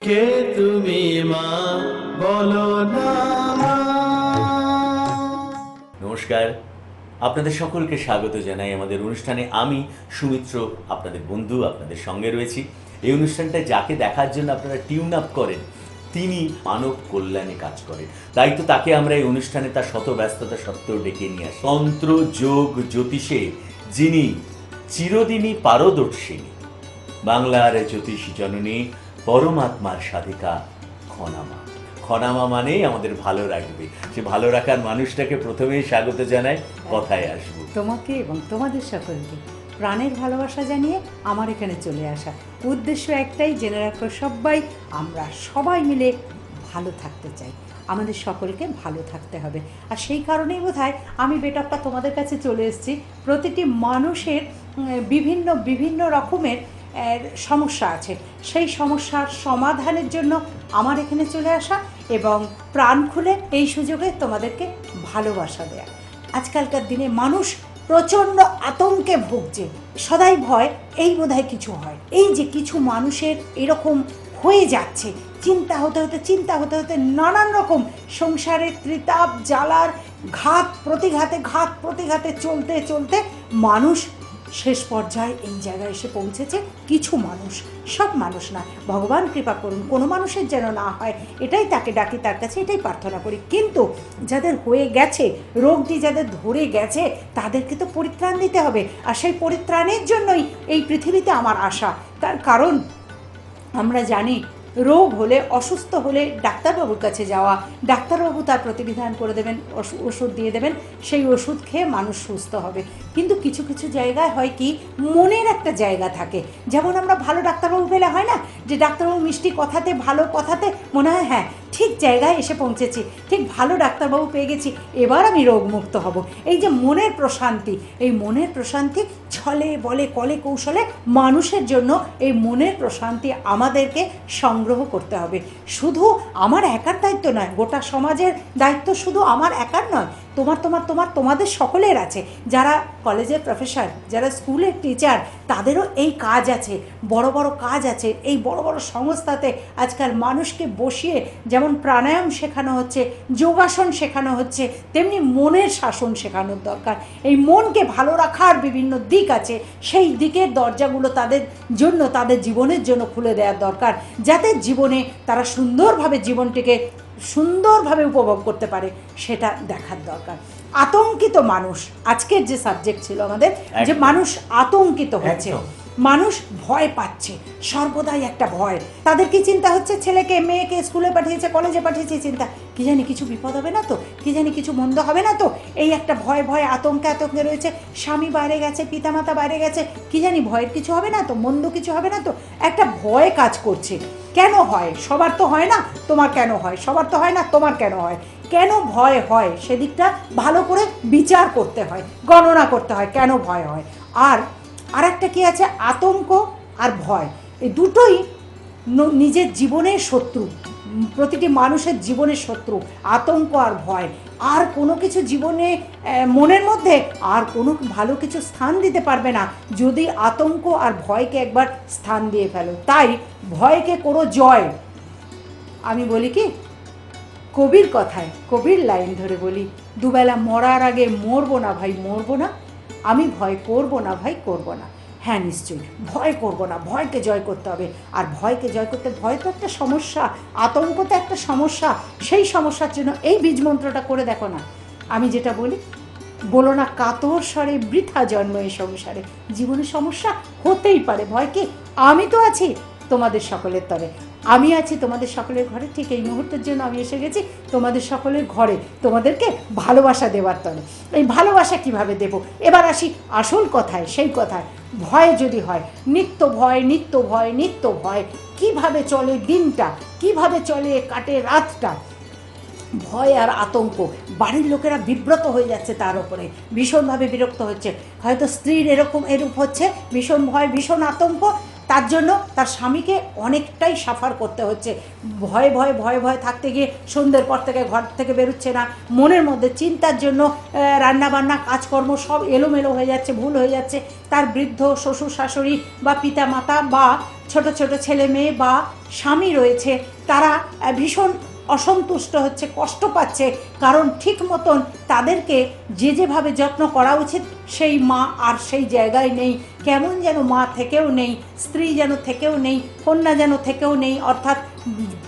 কে তুমি মা? বলো না নমস্কার। আপনাদের সকলকে স্বাগত জানাই আমাদের অনুষ্ঠানে। আমি সুমিত্র, আপনাদের বন্ধু, আপনাদের সঙ্গে রয়েছি। এই অনুষ্ঠানটা যাকে দেখার জন্য আপনারা টিউন আপ করেন, তিনি মানব কল্যাণে কাজ করেন। তাই তো তাকে আমরা এই অনুষ্ঠানে তার শত ব্যস্ততা সত্ত্বেও ডেকে নিয়ে আসি। তন্ত্র, যোগ, জ্যোতিষে যিনি চিরদিনই পারদর্শিনী। বাংলার জ্যোতিষী জননী পরমাত্মার সাধিকা খনামা খনামা মানেই আমাদের ভালো রাখবে। সে ভালো রাখার মানুষটাকে প্রথমেই স্বাগত জানাই, কথায় আসব। তোমাকে এবং তোমাদের সকলকে প্রাণের ভালোবাসা জানিয়ে আমার এখানে চলে আসা। উদ্দেশ্য একটাই, জেনে রাখো সবাই, আমরা সবাই মিলে ভালো থাকতে চাই। আমাদের সকলকে ভালো থাকতে হবে। আর সেই কারণেই বোধ আমি বেটপটা তোমাদের কাছে চলে এসেছি। প্রতিটি মানুষের বিভিন্ন বিভিন্ন রকমের সমস্যা আছে। সেই সমস্যার সমাধানের জন্য আমার এখানে চলে আসা এবং প্রাণ খুলে এই সুযোগে তোমাদেরকে ভালোবাসা দেয়া। আজকালকার দিনে মানুষ প্রচণ্ড আতঙ্কে ভুগছে। সদাই ভয়, এই বোধহয় কিছু হয়। এই যে কিছু মানুষের এরকম হয়ে যাচ্ছে, চিন্তা হতে হতে, চিন্তা হতে হতে নানান রকম সংসারের ত্রিতাপ, জ্বালার ঘাত, প্রতিঘাতে ঘাত, প্রতিঘাতে চলতে চলতে মানুষ শেষ পর্যায়ে এই জায়গায় এসে পৌঁছেছে কিছু মানুষ। সব মানুষ না, ভগবান কৃপা করুন, কোনো মানুষের যেন না হয়। এটাই তাকে ডাকি, তার কাছে এটাই প্রার্থনা করি। কিন্তু যাদের হয়ে গেছে রোগটি যাদের ধরে গেছে, তাদেরকে তো পরিত্রাণ দিতে হবে। আর সেই পরিত্রাণের জন্যই এই পৃথিবীতে আমার আশা। তার কারণ আমরা জানি রোগ হলে, অসুস্থ হলে ডাক্তারবাবুর কাছে যাওয়া। ডাক্তারবাবু তার প্রতিবিধান করে দেবেন ওষু- ওষুধ দিয়ে দেবেন, সেই ওষুধ খেয়ে মানুষ সুস্থ হবে। কিন্তু কিছু কিছু জায়গায় হয় কি, মনের একটা জায়গা থাকে। যেমন আমরা ভালো ডাক্তারবাবু পেলে হয় না, যে ডাক্তারবাবু মিষ্টি কথাতে, ভালো কথাতে মনে হয় হ্যাঁ ঠিক জায়গায় এসে পৌঁছেছি, ঠিক ভালো ডাক্তারবাবু পেয়ে গেছি, এবার আমি রোগমুক্ত হব। এই যে মনের প্রশান্তি, এই মনের প্রশান্তি ছলে, বলে, কলে, কৌশলে মানুষের জন্য এই মনের প্রশান্তি আমাদেরকে সংগ্রহ করতে হবে। শুধু আমার একার দায়িত্ব নয়, গোটা সমাজের দায়িত্ব শুধু আমার একার নয়, তোমার তোমার তোমার, তোমাদের সকলের আছে। যারা কলেজের প্রফেসর যারা স্কুলের টিচার তাদেরও এই কাজ আছে, বড় বড় কাজ আছে। এই বড় বড় সংস্থাতে আজকাল মানুষকে বসিয়ে যেমন প্রাণায়াম শেখানো হচ্ছে, যোগাসন শেখানো হচ্ছে, তেমনি মনের শাসন শেখানোর দরকার। এই মনকে ভালো রাখার বিভিন্ন দিক আছে সেই দিকের দরজাগুলো তাদের জন্য তাদের জীবনের জন্য খুলে দেওয়া দরকার যাতে জীবনে তারা সুন্দরভাবে জীবনটিকে সুন্দরভাবে উপভোগ করতে পারে সেটা দেখার দরকার। আতঙ্কিত মানুষ আজকের যে সাবজেক্ট ছিল আমাদের যে মানুষ আতঙ্কিত একদম। মানুষ ভয় পাচ্ছে, সর্বদাই একটা ভয়। তাদের কি চিন্তা হচ্ছে? ছেলেকে, মেয়েকে স্কুলে পাঠিয়েছে, কলেজে পাঠিয়েছে চিন্তা। কি জানি কিছু বিপদ হবে না তো? কি জানি কিছু মন্দ হবে না তো? এই একটা ভয় ভয়, আতঙ্কে আতঙ্কে রয়েছে। স্বামী বাইরে গেছে, পিতামাতা বাইরে গেছে। কি জানি ভয়ের কিছু হবে না তো? মন্দ কিছু হবে না তো? একটা ভয় কাজ করছে। কেন হয়? সবার তো হয় না, তোমার কেন হয়? সবার তো হয় না, তোমার কেন হয়? কেন ভয় হয়? সেদিকটা ভালো করে বিচার করতে হয়, গণনা করতে হয়, কেন ভয় হয়? আর আর একটা কি আছে? আতঙ্ক আর ভয়। এই দুটোই নিজের জীবনের শত্রু। প্রতিটি মানুষের জীবনের শত্রু, আতঙ্ক আর ভয়। আর কোনো কিছু জীবনে মনের মধ্যে আর কোনো ভালো কিছু স্থান দিতে পারবে না, যদি আতঙ্ক আর ভয়কে একবার স্থান দিয়ে ফেলো। তাই ভয়কে করো জয়। আমি বলি কি, কবির কথায়, কবির লাইন ধরে বলি, দুবেলা মরার আগে মরবো না ভাই, মরবো না। আমি ভয় করব না, ভাই করব না। হ্যাঁ নিশ্চয়ই, ভয় করব না, ভয়কে জয় করতে হবে। আর ভয়কে জয় করতে, ভয় তো একটা সমস্যা, আতঙ্ক তো একটা সমস্যা। সেই সমস্যার জন্য এই বীজ মন্ত্রটা করে দেখো না। আমি যেটা বলি, বলো না কাতর স্বরে বৃথা জন্ম এই সংসারে। জীবনে সমস্যা হতেই পারে ভয় কি আমি তো আছি তোমাদের সকলের তরে। আমি আছি তোমাদের সকলের ঘরে, ঠিক এই মুহূর্তের জন্য আমি এসে গেছি তোমাদের সকলের ঘরে। তোমাদেরকে ভালোবাসা দেওয়ার তরে এই ভালোবাসা কীভাবে দেব? এবার আসি আসল কথায়, সেই কথায়। ভয় যদি হয়, নিত্য ভয় নিত্য ভয় নিত্য ভয়, কীভাবে চলে দিনটা? কীভাবে চলে কাটে রাতটা? ভয় আর আতঙ্ক, বাড়ির লোকেরা বিব্রত হয়ে যাচ্ছে তার উপরে, ভীষণভাবে বিরক্ত হচ্ছে। হয়তো স্ত্রীর এরকম এরূপ হচ্ছে, ভীষণ ভয়, ভীষণ আতঙ্ক তার জন্য তার স্বামীকে অনেকটাই সাফার করতে হচ্ছে। ভয়ে ভয়ে ভয়ে ভয়ে থাকতে গিয়ে সন্ধ্যের পর থেকে ঘর থেকে বেরোচ্ছে না। মনের মধ্যে চিন্তার জন্য রান্না বান্না কাজকর্ম সব এলোমেলো হয়ে যাচ্ছে, ভুল হয়ে যাচ্ছে। তার বৃদ্ধ, শ্বশুর, শাশুড়ি বা পিতা মাতা বা ছোট ছোট ছেলে মেয়ে বা স্বামী রয়েছে, তারা ভীষণ অসন্তুষ্ট হচ্ছে, কষ্ট পাচ্ছে, কারণ ঠিক মতন তাদেরকে যে যেভাবে যত্ন করা উচিত, সেই মা আর সেই জায়গায় নেই। কেমন যেন মা থেকেও নেই, স্ত্রী যেন থেকেও নেই, কন্যা যেন থেকেও নেই, অর্থাৎ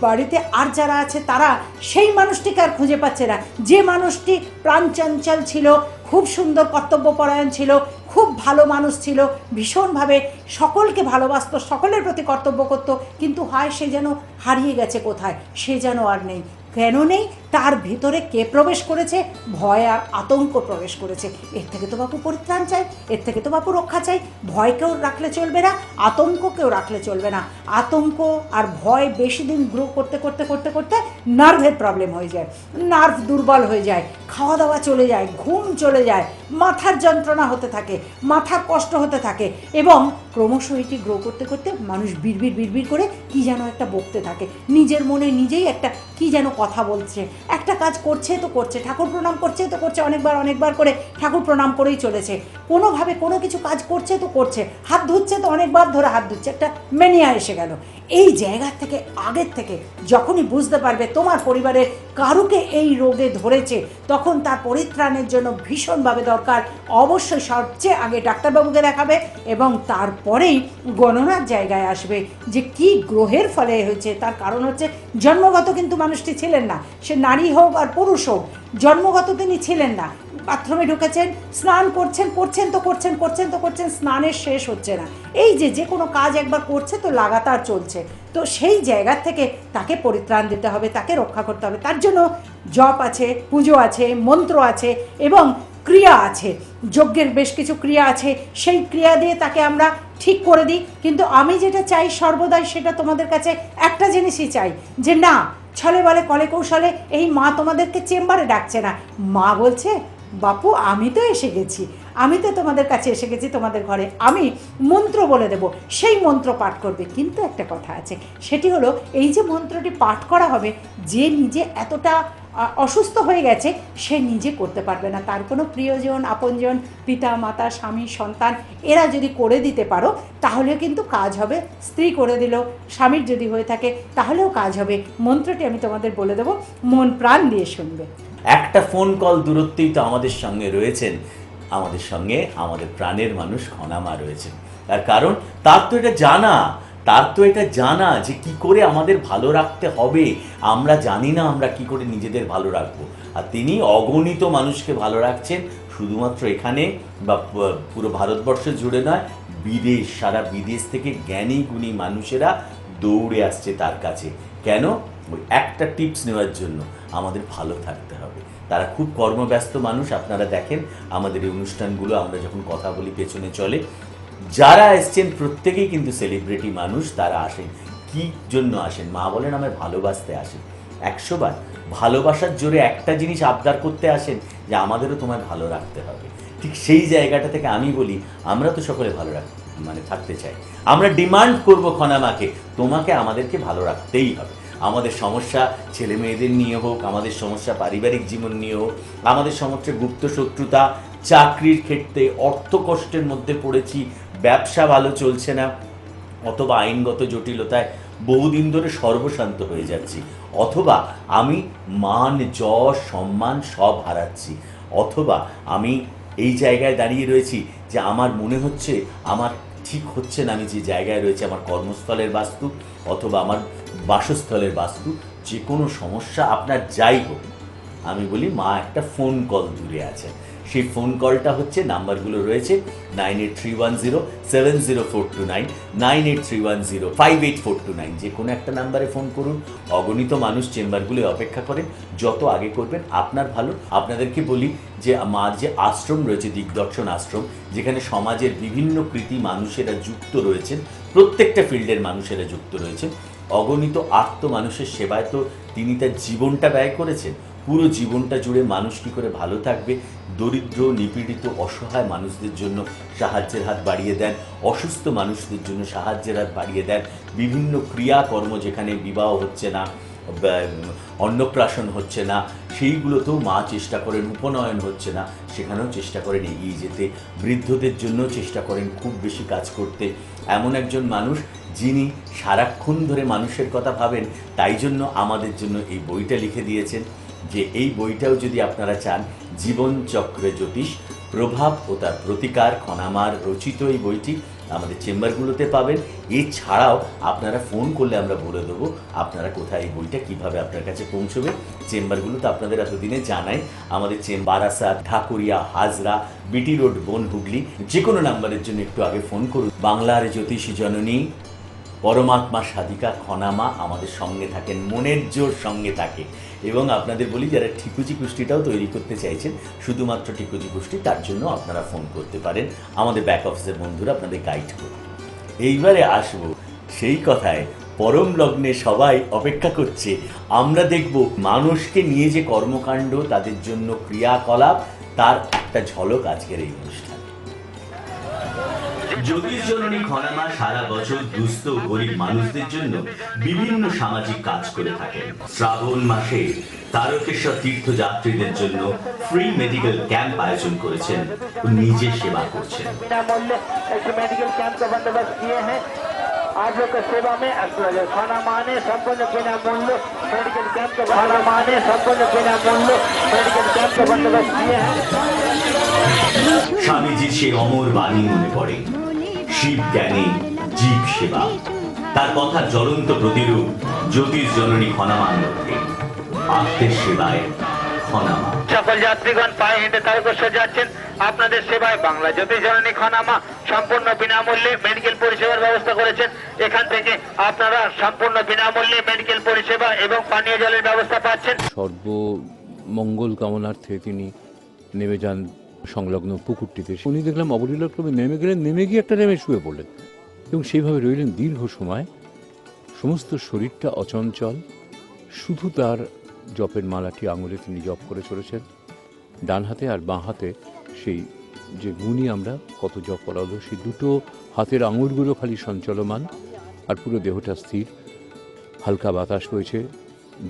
বাড়িতে আর যারা আছে, তারা সেই মানুষটিকে আর খুঁজে পাচ্ছে না। যে মানুষটি প্রাণচঞ্চল ছিল, খুব সুন্দর কর্তব্যপরায়ণ ছিল খুব ভালো মানুষ ছিল, ভীষণভাবে সকলকে ভালোবাসত, সকলের প্রতি কর্তব্য করতো, কিন্তু হয় সে যেন হারিয়ে গেছে কোথায়, সে যেন আর নেই। কেন নেই? তার ভিতরে কে প্রবেশ করেছে? ভয় আর আতঙ্ক প্রবেশ করেছে। এর থেকে তো বাপু পরিত্রাণ চাই এর থেকে তো বাপু রক্ষা চাই ভয়কেও রাখলে চলবে না আতঙ্ককেও রাখলে চলবে না। আতঙ্ক আর ভয় বেশি দিন গ্রো করতে করতে করতে করতে নার্ভের প্রবলেম হয়ে যায়। নার্ভ দুর্বল হয়ে যায় খাওয়া দাওয়া চলে যায়, ঘুম চলে যায়, মাথার যন্ত্রণা হতে থাকে মাথার কষ্ট হতে থাকে এবং ক্রমশ এটি গ্রো করতে করতে মানুষ বিড়বিড় বিড়বিড় করে কি যেন একটা বকতে থাকে। নিজের মনে নিজেই একটা কি যেন কথা বলছে। একটা কাজ করছে তো করছে, ঠাকুর প্রণাম করছে তো করছে, অনেকবার অনেকবার করে ঠাকুর প্রণাম করেই চলেছে। কোনোভাবে কোনো কিছু কাজ করছে তো করছে। হাত ধুচ্ছে তো অনেকবার ধরে হাত ধুচ্ছে। একটা মেনিয়া এসে গেল। এই জায়গার থেকে, আগের থেকে যখনই বুঝতে পারবে তোমার পরিবারের কারুকে এই রোগে ধরেছে, তখন তার পরিত্রাণের জন্য ভীষণভাবে দরকার। অবশ্যই সবচেয়ে আগে ডাক্তারবাবুকে দেখাবে এবং তারপরেই গণনার জায়গায় আসবে যে কি গ্রহের ফলে হয়েছে। তার কারণ হচ্ছে জন্মগত কিন্তু মানুষটি ছিলেন না। সে নারী হোক আর পুরুষ হোক, জন্মগত তিনি ছিলেন না। বাথরুমে ঢুকেছেন, স্নান করছেন করছেন তো করছেন করছেন তো করছেন, স্নানের শেষ হচ্ছে না। এই যে যে কোনো কাজ একবার করছে তো লাগাতার চলছে। তো সেই জায়গা থেকে তাকে পরিত্রাণ দিতে হবে, তাকে রক্ষা করতে হবে। তার জন্য জপ আছে, পুজো আছে, মন্ত্র আছে এবং ক্রিয়া আছে। যজ্ঞের বেশ কিছু ক্রিয়া আছে। সেই ক্রিয়া দিয়ে তাকে আমরা ঠিক করে দিই। কিন্তু আমি যেটা চাই সর্বদাই সেটা তোমাদের কাছে একটা জিনিসই চাই যে না, ছলে বলে কলে কৌশলে এই মা তোমাদেরকে চেম্বারে ডাকছে না। মা বলছে বাপু, আমি তো এসে গেছি। আমি তো তোমাদের কাছে এসে গেছি, তোমাদের ঘরে। আমি মন্ত্র বলে দেব। সেই মন্ত্র পাঠ করবে। কিন্তু একটা কথা আছে, সেটি হলো, এই যে মন্ত্রটি পাঠ করা হবে, যে নিজে এতটা অসুস্থ হয়ে গেছে, সে নিজে করতে পারবে না। তার কোনো প্রিয়জন, আপনজন পিতা মাতা স্বামী, সন্তান, এরা যদি করে দিতে পারো, তাহলে কিন্তু কাজ হবে। স্ত্রী করে দিল, স্বামীর যদি হয়ে থাকে, তাহলেও কাজ হবে। মন্ত্রটি আমি তোমাদের বলে দেবো। মন প্রাণ দিয়ে শুনবে। একটা ফোন কল দূরত্বেই তো আমাদের সঙ্গে রয়েছেন। আমাদের সঙ্গে আমাদের প্রাণের মানুষ খনামা রয়েছেন। তার কারণ, তার তো এটা জানা, তার তো এটা জানা যে কি করে আমাদের ভালো রাখতে হবে। আমরা জানি না আমরা কি করে নিজেদের ভালো রাখব। আর তিনি অগণিত মানুষকে ভালো রাখছেন, শুধুমাত্র এখানে বা পুরো ভারতবর্ষ জুড়ে নয়, বিদেশ, সারা বিদেশ থেকে জ্ঞানী গুণী মানুষেরা দৌড়ে আসছে তার কাছে। কেন? ওই একটা টিপস নেওয়ার জন্য আমাদের ভালো থাকতে হবে। তারা খুব কর্মব্যস্ত মানুষ, আপনারা দেখেন আমাদের এই অনুষ্ঠানগুলো, আমরা যখন কথা বলি, পেছনে চলে। যারা এসছেন, প্রত্যেকেই কিন্তু সেলিব্রিটি মানুষ, তারা আসেন। কি জন্য আসেন? মা বলেন, আমায় ভালোবাসতে আসেন। একশো বার। ভালোবাসার জোরে একটা জিনিস আবদার করতে আসেন যে, আমাদেরও তোমায় ভালো রাখতে হবে। ঠিক সেই জায়গাটা থেকে আমি বলি, আমরা তো সকলে ভালো রাখ মানে থাকতে চাই। আমরা ডিমান্ড করব খনামাকে, তোমাকে আমাদেরকে ভালো রাখতেই হবে। আমাদের সমস্যা ছেলে মেয়েদের নিয়ে হোক, আমাদের সমস্যা পারিবারিক জীবন নিয়ে হোক, আমাদের সমস্যা গুপ্ত শত্রুতা, চাকরির ক্ষেত্রে অর্থ কষ্টের মধ্যে পড়েছি, ব্যবসা ভালো চলছে না, অথবা আইনগত জটিলতায় বহুদিন ধরে সর্বশান্ত হয়ে যাচ্ছি, অথবা আমি মান, যশ, সম্মান সব হারাচ্ছি, অথবা আমি এই জায়গায় দাঁড়িয়ে রয়েছি যে আমার মনে হচ্ছে আমার ঠিক হচ্ছে না, আমি যে জায়গায় রয়েছে, আমার কর্মস্থলের বাস্তু অথবা আমার বাসস্থলের বাস্তু, যে কোনো সমস্যা আপনার যাই হোক, আমি বলি, মা, একটা ফোন কল দূরে আছে। সেই ফোন কলটা হচ্ছে, নাম্বারগুলো রয়েছে, nine eight three one zero seven zero four two nine nine eight three one zero five eight four two nine. যে কোনো একটা নাম্বারে ফোন করুন, অগণিত মানুষ চেম্বারগুলো অপেক্ষা করেন, যত আগে করবেন, আপনার ভালো। আপনাদেরকে বলি যে, মার যে আশ্রম রয়েছে, দিগদর্শন আশ্রম, যেখানে সমাজের বিভিন্ন কৃতি মানুষেরা যুক্ত রয়েছেন প্রত্যেকটা ফিল্ডের মানুষেরা যুক্ত রয়েছেন অগণিত আত্ম মানুষের সেবায় তো তিনি তার জীবনটা ব্যয় করেছেন। পুরো জীবনটা জুড়ে মানুষ কী করে ভালো থাকবে? দরিদ্র, নিপীড়িত, অসহায় মানুষদের জন্য সাহায্যের হাত বাড়িয়ে দেন। অসুস্থ মানুষদের জন্য সাহায্যের হাত বাড়িয়ে দেন। বিভিন্ন ক্রিয়াকর্ম যেখানে বিবাহ হচ্ছে না। অন্নপ্রাশন হচ্ছে না, সেইগুলোতেও মা চেষ্টা করেন, উপনয়ন হচ্ছে না, সেখানেও চেষ্টা করেন এগিয়ে যেতে। বৃদ্ধদের জন্য চেষ্টা করেন খুব বেশি কাজ করতে। এমন একজন মানুষ যিনি সারাক্ষণ ধরে মানুষের কথা ভাবেন, তাই জন্য আমাদের জন্য এই বইটা লিখে দিয়েছেন, যে এই বইটাও যদি আপনারা চান জীবন চক্রে জ্যোতিষ, প্রভাব ও তার প্রতিকার খনামার রচিত এই বইটি আমাদের চেম্বারগুলোতে পাবেন। এছাড়াও আপনারা ফোন করলে আমরা বলে দেবো আপনারা কোথায় এই বইটা, কীভাবে আপনার কাছে পৌঁছবে। চেম্বারগুলো তো আপনাদের এতদিনে জানাই। আমাদের চেম্বার আসা ঢাকুরিয়া, হাজরা, বিটি রোড বন হুগলি যে কোনো নাম্বারের জন্য একটু আগে ফোন করুন। বাংলার জ্যোতিষী জননী, পরমাত্মা সাধিকা খনামা আমাদের সঙ্গে থাকেন, মনের জোর সঙ্গে থাকে। এবং আপনাদের বলি যারা ঠিকুজি কুষ্টিটাও তৈরি করতে চাইছেন, শুধুমাত্র ঠিকুজি কুষ্টি, তার জন্য আপনারা ফোন করতে পারেন। আমাদের ব্যাক অফিসের বন্ধুরা আপনাদের গাইড করবে। এইবারে আসব সেই কথায় পরম লগ্নে সবাই অপেক্ষা করছে। আমরা দেখব মানুষকে নিয়ে যে কর্মকাণ্ড, তাদের জন্য ক্রিয়াকলাপ, তার একটা ঝলক আজকের এই অনুষ্ঠানে। জ্যোতিষ জননী খনামা সারা বছর দুস্থ ও গরিব মানুষদের জন্য বিভিন্ন সামাজিক কাজ করে থাকেন শ্রাবণ মাসে তারকেশ্বর তীর্থযাত্রীদের জন্য ফ্রি মেডিকেল ক্যাম্প আয়োজন করেছেন ও নিজে সেবা করছেন बिना मूल्य एक मेडिकल कैंप का बंदोबस्त किए हैं आप लोग की सेवा में एस्ट्रोलॉजर खाना माने संपूर्ण बिना मूल्य मेडिकल कैंप का खाना माने संपूर्ण बिना मूल्य मेडिकल कैंप का बंदोबस्त किए हैं স্বামীজির সেই অমর বাণী মনে পড়ে শিব জ্ঞানে জীব সেবা। তার কথার জ্বলন্ত প্রতিরূপ জ্যোতিষ জননী খনামার মধ্যে আত্মের সেবায় খনামা সকল যাত্রীগণ পায়ে হেঁটে তারকেশ্বর যাচ্ছেন। আপনাদের সেবায় বাংলা জ্যোতিষ জননী খনামা সম্পূর্ণ বিনামূল্যে মেডিকেল পরিষেবার ব্যবস্থা করেছেন। এখান থেকে আপনারা সম্পূর্ণ বিনামূল্যে মেডিকেল পরিষেবা এবং পানীয় জলের ব্যবস্থা পাচ্ছেন। সর্ব সর্বমঙ্গল কামনার্থে তিনি নেমে যান সংলগ্ন পুকুরটিতে উনি দেখলাম অবলীলাক্রমে নেমে গেলেন, নেমে গিয়ে একটা নেমে শুয়ে পড়লেন এবং সেইভাবে রইলেন দীর্ঘ সময়। সমস্ত শরীরটা অচঞ্চল, শুধু তার জপের মালাটি আঙুলে তিনি জপ করে চলেছেন। ডান হাতে আর বাঁ হাতে সেই যে গুণী আমরা, কত জপ করা সেই দুটো হাতের আঙুলগুলো খালি সঞ্চলমান আর পুরো দেহটা স্থির। হালকা বাতাস রয়েছে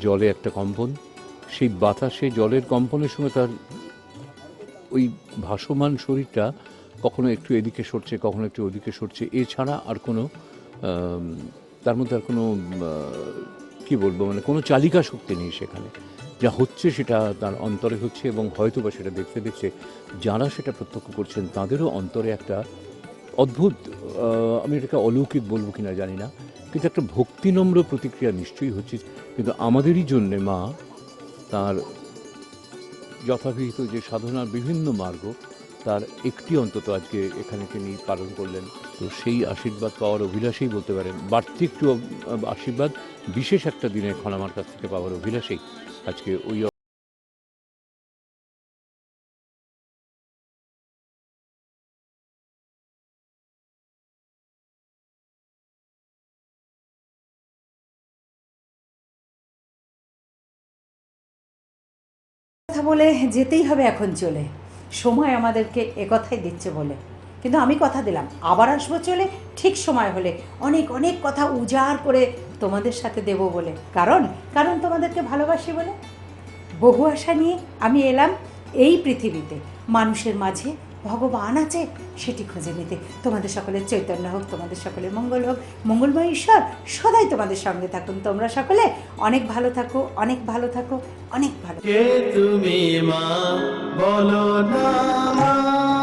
জলে একটা কম্পন। সেই বাতাসে জলের কম্পনের সঙ্গে তার ওই ভাসমান শরীরটা কখনো একটু এদিকে সরছে, কখনো একটু ওদিকে সরছে। এছাড়া আর কোনো তার মধ্যে আর কোনো কি বলব মানে কোনো চালিকা শক্তি নেই সেখানে। যা হচ্ছে সেটা তার অন্তরে হচ্ছে এবং হয়তো বা সেটা দেখতে দেখতে যারা সেটা প্রত্যক্ষ করছেন, তাদেরও অন্তরে একটা অদ্ভুত আমি এটাকে অলৌকিক বলব কিনা জানি না। কিন্তু একটা ভক্তিনম্র প্রতিক্রিয়া নিশ্চয়ই হচ্ছে। কিন্তু আমাদেরই জন্যে মা তার যথাবিহিত যে সাধনার বিভিন্ন মার্গ, তার একটি অন্তত আজকে এখানে তিনি পালন করলেন। তো সেই আশীর্বাদ পাওয়ার অভিলাষেই বলতে পারেন, বাড়তি একটু আশীর্বাদ, বিশেষ একটা দিনে খনামার কাছ থেকে পাওয়ার অভিলাষেই আজকে ওই বলে যেতেই হবে এখন চলে। সময় আমাদেরকে একথাই দিচ্ছে বলে। কিন্তু আমি কথা দিলাম, আবার আসব চলে, ঠিক সময় হলে। অনেক অনেক কথা উজাড় করে তোমাদের সাথে দেব বলে। কারণ কারণ তোমাদেরকে ভালোবাসি বলে। বহু আশা নিয়ে আমি এলাম এই পৃথিবীতে। মানুষের মাঝে ভগবান আছে, সেটি খুঁজে নিতে। তোমাদের সকলের চৈতন্য হোক, তোমাদের সকলের মঙ্গল হোক, মঙ্গলময় ঈশ্বর, সদাই তোমাদের সঙ্গে থাকুন। তোমরা সকলে অনেক ভালো থাকো, অনেক ভালো থাকো, অনেক ভালো তুমি মা? বলো না